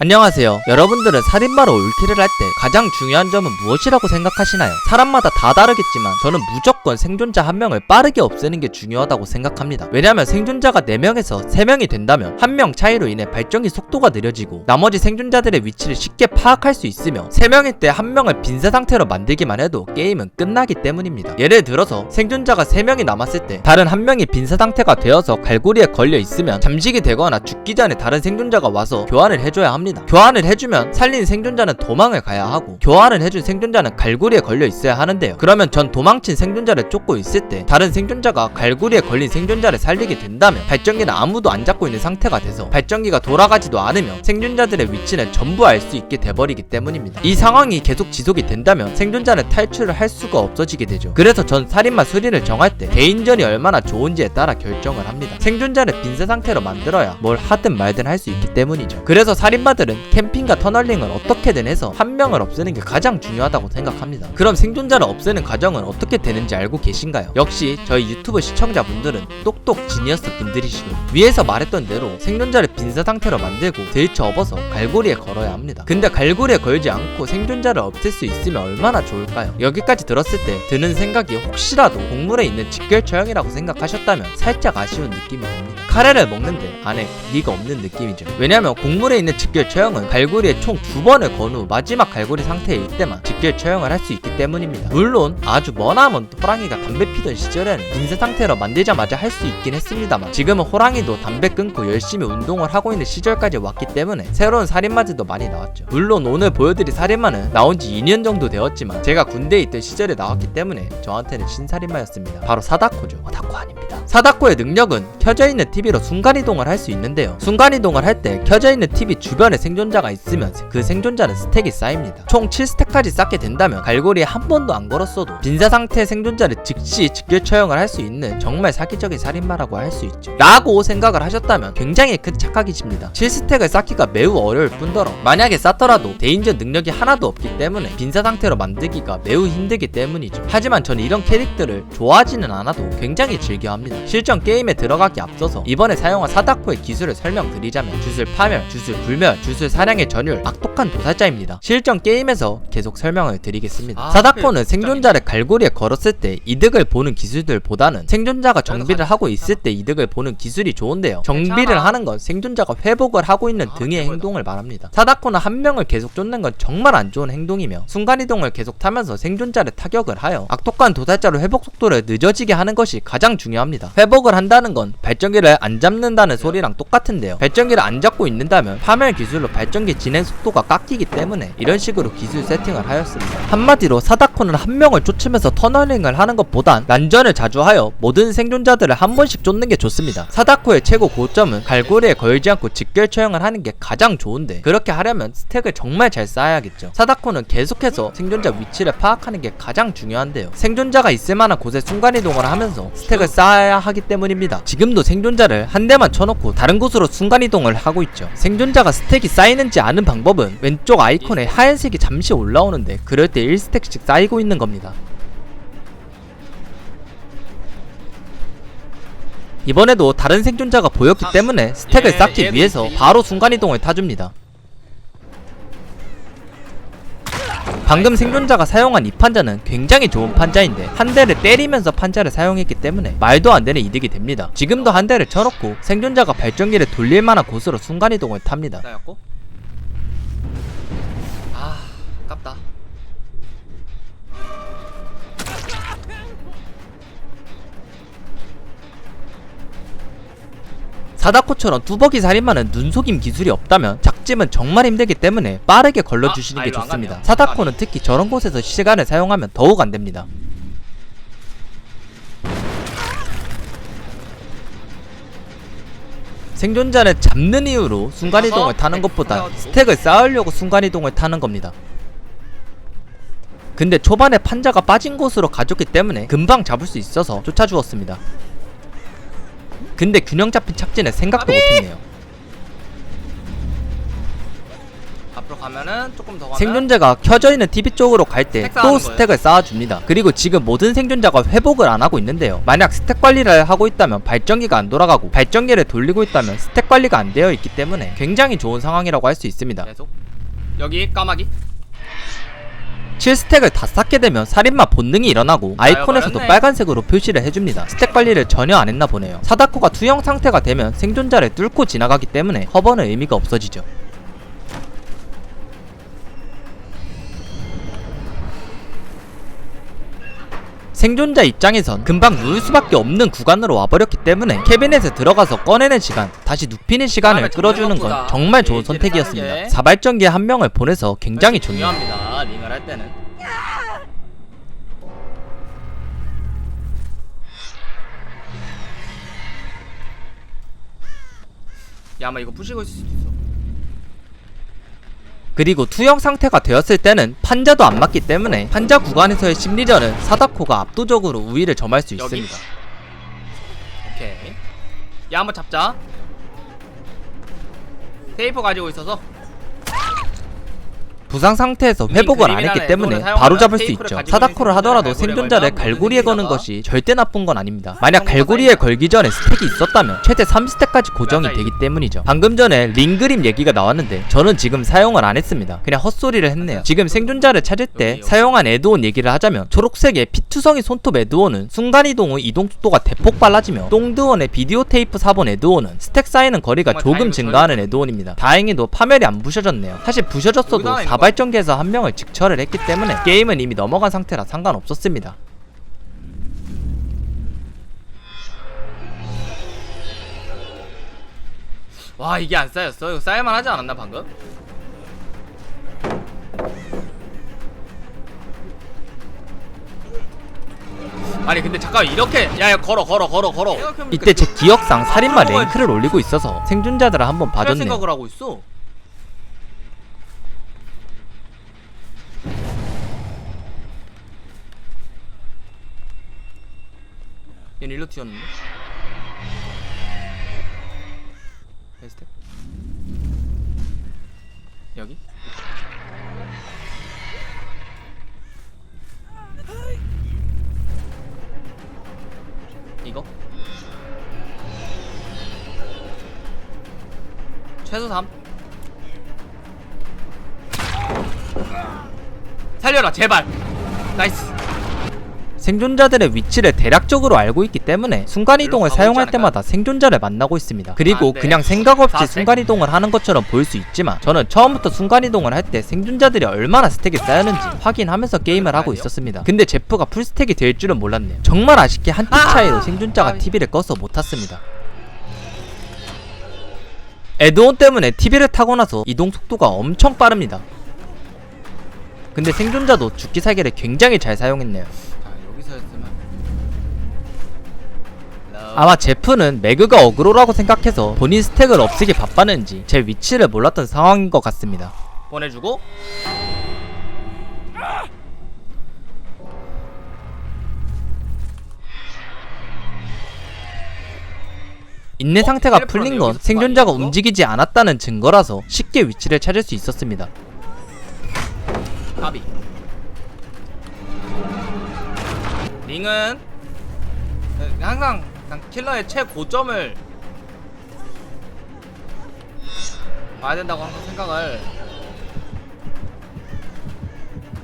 안녕하세요. 여러분들은 살인마로 울티를 할 때 가장 중요한 점은 무엇이라고 생각하시나요? 사람마다 다 다르겠지만 저는 무조건 생존자 한 명을 빠르게 없애는 게 중요하다고 생각합니다. 왜냐하면 생존자가 4명에서 3명이 된다면 한 명 차이로 인해 발전기 속도가 느려지고 나머지 생존자들의 위치를 쉽게 파악할 수 있으며 3명일 때 한 명을 빈사 상태로 만들기만 해도 게임은 끝나기 때문입니다. 예를 들어서 생존자가 3명이 남았을 때 다른 한 명이 빈사 상태가 되어서 갈고리에 걸려 있으면 잠식이 되거나 죽기 전에 다른 생존자가 와서 교환을 해줘야 합니다. 교환을 해주면 살린 생존자는 도망을 가야 하고 교환을 해준 생존자는 갈고리에 걸려 있어야 하는데요. 그러면 전 도망친 생존자를 쫓고 있을 때 다른 생존자가 갈고리에 걸린 생존자를 살리게 된다면 발전기는 아무도 안 잡고 있는 상태가 돼서 발전기가 돌아가지도 않으며 생존자들의 위치는 전부 알 수 있게 돼버리기 때문입니다. 이 상황이 계속 지속이 된다면 생존자는 탈출을 할 수가 없어지게 되죠. 그래서 전 살인마 수리를 정할 때 개인전이 얼마나 좋은지에 따라 결정을 합니다. 생존자를 빈세 상태로 만들어야 뭘 하든 말든 할 수 있기 때문이죠. 그래서 살인마 들은 캠핑과 터널링을 어떻게든 해서 한 명을 없애는 게 가장 중요하다고 생각합니다. 그럼 생존자를 없애는 과정은 어떻게 되는지 알고 계신가요? 역시 저희 유튜브 시청자분들은 똑똑 지니어스 분들이시고 위에서 말했던 대로 생존자를 빈사 상태로 만들고 들쳐 업어서 갈고리에 걸어야 합니다. 근데 갈고리에 걸지 않고 생존자를 없앨 수 있으면 얼마나 좋을까요? 여기까지 들었을 때 드는 생각이 혹시라도 곡물에 있는 직결 처형이라고 생각하셨다면 살짝 아쉬운 느낌이 듭니다. 카레를 먹는데 안에 고기가 없는 느낌이죠. 왜냐면 곡물에 있는 직결 처형은 갈고리에 총 두 번을 건 후 마지막 갈고리 상태일 때만 직결 처형을 할 수 있기 때문입니다. 물론 아주 머나먼 호랑이가 담배 피던 시절에는 빈세 상태로 만들자마자 할 수 있긴 했습니다만 지금은 호랑이도 담배 끊고 열심히 운동을 하고 있는 시절까지 왔기 때문에 새로운 살인마들도 많이 나왔죠. 물론 오늘 보여드릴 살인마는 나온 지 2년 정도 되었지만 제가 군대에 있던 시절에 나왔기 때문에 저한테는 신살인마였습니다. 바로 사다코죠. 사다코 아닙니다. 사다코의 능력은 켜져 있는 TV로 순간이동을 할 수 있는데요. 순간이동을 할 때 켜져 있는 TV 주변에 생존자가 있으면 그 생존자는 스택이 쌓입니다. 총 7스택까지 쌓게 된다면 갈고리에 한 번도 안 걸었어도 빈사 상태 생존자를 즉시 직결 처형을 할 수 있는 정말 사기적인 살인마라고 할 수 있죠. 라고 생각을 하셨다면 굉장히 큰 착각이십니다. 7스택을 쌓기가 매우 어려울 뿐더러 만약에 쌓더라도 대인전 능력이 하나도 없기 때문에 빈사 상태로 만들기가 매우 힘들기 때문이죠. 하지만 저는 이런 캐릭터를 좋아하지는 않아도 굉장히 즐겨합니다. 실전 게임에 들어가기 앞서서 이번에 사용한 사다코의 기술을 설명드리자면 주술 파멸, 주술 불멸, 주술 사냥의 전율, 악독한 도살자입니다. 실전 게임에서 계속 설명을 드리겠습니다. 아, 사다코는 그래, 생존자를 갈고리에 걸었을 때 이득을 보는 기술들보다는 생존자가 정비를 하고 있을 때 이득을 보는 기술이 좋은데요. 정비를. 하는 건 생존자가 회복을 하고 있는 아, 등의. 행동을 말합니다. 사다코는 한 명을 계속 쫓는 건 정말 안 좋은 행동이며 순간이동을 계속 타면서 생존자를 타격을 하여 악독한 도살자로 회복 속도를 늦어지게 하는 것이 가장 중요합니다. 회복을 한다는 건 발전기를 안 잡는다는 소리랑 똑같은데요. 발전기를 안 잡고 있는다면 파멸 기술로 발전기 진행 속도가 깎이기 때문에 이런 식으로 기술 세팅을 하였습니다. 한마디로 사다코는 한 명을 쫓으면서 터널링을 하는 것보단 난전을 자주 하여 모든 생존자들을 한 번씩 쫓는 게 좋습니다. 사다코의 최고 고점은 갈고리에 걸지 않고 직결 처형을 하는 게 가장 좋은데 그렇게 하려면 스택을 정말 잘 쌓아야겠죠. 사다코는 계속해서 생존자 위치를 파악하는 게 가장 중요한데요. 생존자가 있을 만한 곳에 순간이동을 하면서 스택을 쌓아야 하기 때문입니다. 지금도 생존자를 한 대만 쳐놓고 다른 곳으로 순간이동을 하고 있죠. 생존자가 스택 이 쌓이는지 아는 방법은 왼쪽 아이콘에 하얀색이 잠시 올라오는데 그럴 때 1스택씩 쌓이고 있는 겁니다. 이번에도 다른 생존자가 보였기 때문에 스택을 예, 쌓기 얘도 위해서 있지. 바로 순간이동을 타줍니다. 방금 생존자가 사용한 이 판자는 굉장히 좋은 판자인데 한 대를 때리면서 판자를 사용했기 때문에 말도 안 되는 이득이 됩니다. 지금도 한 대를 쳐놓고 생존자가 발전기를 돌릴 만한 곳으로 순간이동을 탑니다. 아 아깝다 사다코처럼 뚜벅이 살인마는 눈속임 기술이 없다면 작짐은 정말 힘들기 때문에 빠르게 걸러주시는 아, 게 좋습니다. 사다코는 특히 저런 곳에서 시간을 사용하면 더욱 안 됩니다. 생존자를 잡는 이유로 순간이동을 타는 스택 것보다. 스택을 쌓으려고 순간이동을 타는 겁니다. 근데 초반에 판자가 빠진 곳으로 가졌기 때문에 금방 잡을 수 있어서 쫓아주었습니다. 근데 균형 잡힌 착지는 생각도! 못했네요. 앞으로 가면은 조금 더 가면 생존자가 켜져 있는 TV 쪽으로 갈 때 스택 쌓아놓은 또 스택을 쌓아줍니다. 그리고 지금 모든 생존자가 회복을 안 하고 있는데요. 만약 스택 관리를 하고 있다면 발전기가 안 돌아가고 발전기를 돌리고 있다면 스택 관리가 안 되어 있기 때문에 굉장히 좋은 상황이라고 할 수 있습니다. 계속 여기 까마귀 7스택을 다 쌓게 되면 살인마 본능이 일어나고 아이콘에서도 버렸네. 빨간색으로 표시를 해줍니다. 스택 관리를 전혀 안 했나 보네요. 사다코가 투영 상태가 되면 생존자를 뚫고 지나가기 때문에 커버는 의미가 없어지죠. 생존자 입장에선 금방 누울 수밖에 없는 구간으로 와버렸기 때문에 캐비넷에 들어가서 꺼내는 시간, 다시 눕히는 시간을 다음에 끌어주는 건. 정말 좋은 예, 선택이었습니다. 사발전기에 한 명을 보내서 굉장히 좋네요. 중요합니다 링을 할 때는? 야 아마 이거 부시고 있을 수도 있어. 그리고 투영 상태가 되었을 때는 판자도 안 맞기 때문에 판자 구간에서의 심리전은 사다코가 압도적으로 우위를 점할 수 여기? 있습니다. 오케이. 야 한번 잡자. 테이프 가지고 있어서 부상 상태에서 회복을 안 했기 때문에 바로잡을 수 있죠. 사다코를 하더라도 생존자를 갈고리에 거는 것이 절대 나쁜 건 아닙니다. 만약 갈고리에 걸기 전에 스택이 있었다면 최대 3스택까지 고정이 되기 때문이죠. 방금 전에 링그림 얘기가 나왔는데 저는 지금 사용을 안 했습니다. 그냥 헛소리를 했네요. 지금 생존자를 찾을 때 사용한 에드온 얘기를 하자면 초록색의 피투성이 손톱 에드온은 순간이동의 이동 속도가 대폭 빨라지며 똥드원의 비디오 테이프 4번 에드온은 스택 쌓이는 거리가 조금 증가하는 에드온입니다. 다행히도 파멸이 안 부셔졌네요. 사실 부셔졌어도 자발전기에서 한 명을 직철을 했기 때문에 게임은 이미 넘어간 상태라 상관없었습니다. 와 이게 안 쌓였어? 이거 쌓일만 하지 않았나 방금? 아니 근데 잠깐 이렇게 야야 걸어 걸어 걸어 걸어 이때 제 기억상 살인마 랭크를 올리고 있어서 생존자들을 한번 봐줬네 생각을 하고 있어? 얘는 일로 튀었는데? 베스트? 여기? 이거? 최소 3 살려라 제발! 나이스 생존자들의 위치를 대략적으로 알고 있기 때문에 순간이동을 사용할 때마다 생존자를 만나고 있습니다. 그리고 아, 네. 그냥 생각 없이 사색. 순간이동을 하는 것처럼 보일 수 있지만 저는 처음부터 순간이동을 할 때 생존자들이 얼마나 스택이 쌓였는지 확인하면서 게임을 하고. 있었습니다. 근데 제프가 풀스택이 될 줄은 몰랐네요. 정말 아쉽게 한틱 아! 차이로 생존자가. TV를 꺼서 못 탔습니다. 에드온 때문에 TV를 타고 나서 이동 속도가 엄청 빠릅니다. 근데 생존자도 죽기 살기를 굉장히 잘 사용했네요. 아마 제프는 매그가 어그로라고 생각해서 본인 스택을 없애기 바빴는지 제 위치를 몰랐던 상황인 것 같습니다. 보내주고 인내 어? 상태가 풀린 건 생존자가? 움직이지 않았다는 증거라서 쉽게 위치를 찾을 수 있었습니다. 까비 링은 항상 그냥 킬러의 최고점을 봐야 된다고 항상 생각을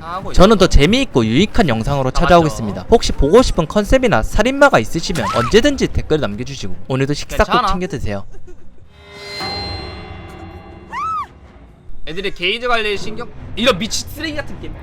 하고 저는 더 재미있고 유익한 영상으로 찾아오겠습니다. 혹시 보고 싶은 컨셉이나 살인마가 있으시면 언제든지 댓글 남겨주시고 오늘도 식사 꼭 괜찮아. 챙겨 드세요. 애들이 게이지 관리에 신경 이런 미친 쓰레기 같은 게임